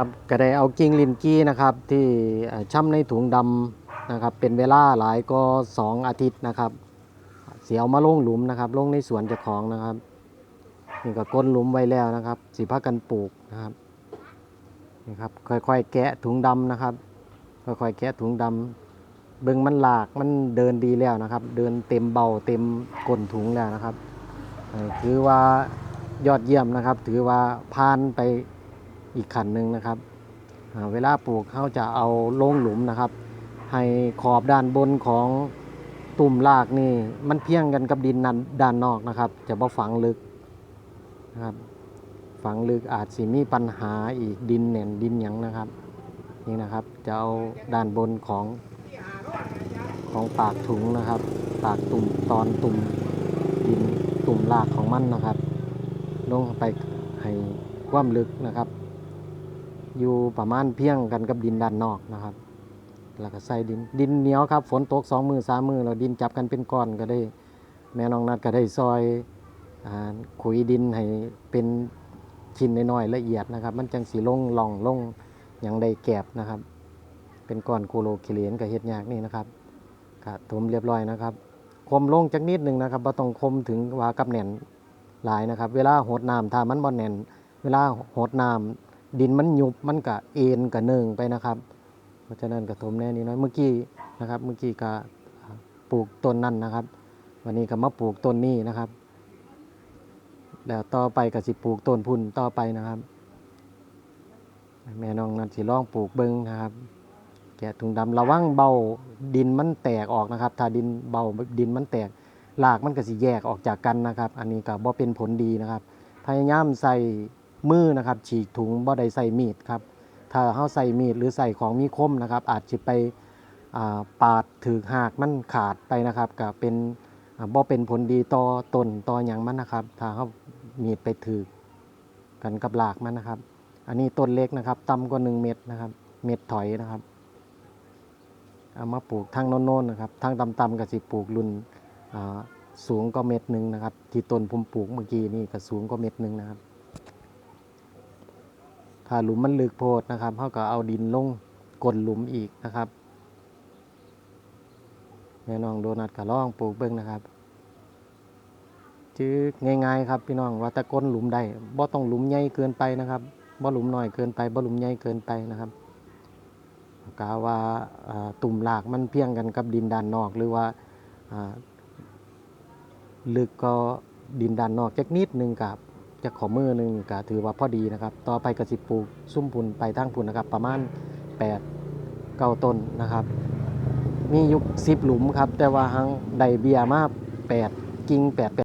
ครับก็ได้เอากิ่งลินกี้นะครับที่ช่ำในถุงดำนะครับเป็นเวลาหลายก็2อาทิตย์นะครับ เสียเอามาลงหลุมนะครับลงในสวนเจ้าของนะครับนี่ก็ก้นหลุมไว้แล้วนะครับ สีพักกันปลูกนะครับนี่ครับค่อยๆแกะถุงดำนะครับ ค่อยๆแกะถุงดำเบิ่งมันหลากมันเดินดีแล้วนะครับ เดินเต็มเบาเต็มก้นถุงแล้วนะครับถือว่ายอดเยี่ยมนะครับ ถือว่าผ่านไป อีกขันหนึ่งนะครับเวลาปลูกเขาจะเอาลงหลุมนะครับ ให้ขอบด้านบนของตุ่มรากนี่ มันเพียงกันกับดินนันด้านนอกนะครับ จะบ่ฝังลึกนะครับฝังลึกอาจสิมีปัญหาอีกดินแหน่นดินหยังนะครับนี่นะครับจะเอาด้านบนของของปากถุงนะครับ ปากตุ่มตอนตุ่มดินตุ่มรากของมันนะครับ ลงไปให้ความลึกนะครับ อยู่ประมาณเพียงกันกับดินด้านนอกนะครับ แล้วก็ใส่ดินดินเหนียวครับ ฝนตกสองมือสามมือเราดินจับกันเป็นก้อนก็ได้ แม่น้องนัดก็ได้ซอยอขุยดินให้เป็นชิ้นน้อยๆละเอียดนะครับ มันจังสีลงหล่องลงอย่างใดแกบนะครับ เป็นก้อนโคโลคิเลนกับเฮ็ดยากนี่นะครับก็ถมเรียบร้อยนะครับ คมลงจักนิดหนึ่งนะครับบ่ต้องคมถึงว่ากับแน่นหลายนะครับ เวลาหดน้ำถ้ามันบ่แน่นเวลาหดน้ำ ดินมันยุบมันก็เอ็นกับเนิงไปนะครับ เพราะฉะนั้นกระถมแน่นี้น้อยเมื่อกี้นะครับ เมื่อกี้ก็ปลูกต้นนั่นนะครับ วันนี้ก็มาปลูกต้นนี้นะครับแล้วต่อไปก็สิปลูกต้นพุ่นต่อไปนะครับ แม่น้องนั่นสิลองปลูกเบิ้งนะครับ แกะถุงดำระวังเบาดินมันแตกออกนะครับ ถ้าดินเบาดินมันแตกรากมันก็สิแยกออกจากกันนะครับ อันนี้ก็บ่เป็นผลดีนะครับ พยายามใส่ มือนะครับฉีกถุงบ่ได้ใส่มีดครับถ้าเขาใส่มีดหรือใส่ของมีคมนะครับ อาจจะไปาปาดถือหากมันขาดไปนะครับก็เป็นอ่าบ่เป็นผลดีต่อต้นต่อหยังมันนะครับ ถ้าเขามีดไปถือกันกับหลากมันนะครับ อันนี้ต้นเล็กนะครับต่ำกว่า 1 เม็ดนะครับ เม็ดถอยนะครับเอามาปลูกทางโน้นๆนะครับทางต่ำๆก็สิปลูกรุ่นสูงก็เม็ดหนึ่งนะครับ ที่ต้นผมปลูกเมื่อกี้นี่ก็สูงก็เม็ดหนึ่งนะครับ ถ้าหลุมมันลึกโพดนะครับเขาก็เอาดินลงกดหลุมอีกนะครับแม่น้องโดนัทก็ลองปลูกเบิ้งนะครับจื้อง่ายๆครับพี่น้องว่าตะก้นหลุมได้บ่ต้องหลุมใหญ่เกินไปนะครับบ่หลุมน้อยเกินไปบ่หลุมใหญ่เกินไปนะครับกาว่าตุ่มรากมันเพียงกันกับดินด้านนอกหรือว่าลึกก็ดินด้านนอกจักนิดนึงกับ จะขอมือหนึ่งก็ถือว่าพอดีนะครับ ต่อไปกระสิปลูกซุ่มพุนไปทั้งพุนนะครับ ประมาณ8เก้าต้นนะครับ มียุคสิบหลุมครับ แต่ว่าหังไดเบียมา8 กิ่ง8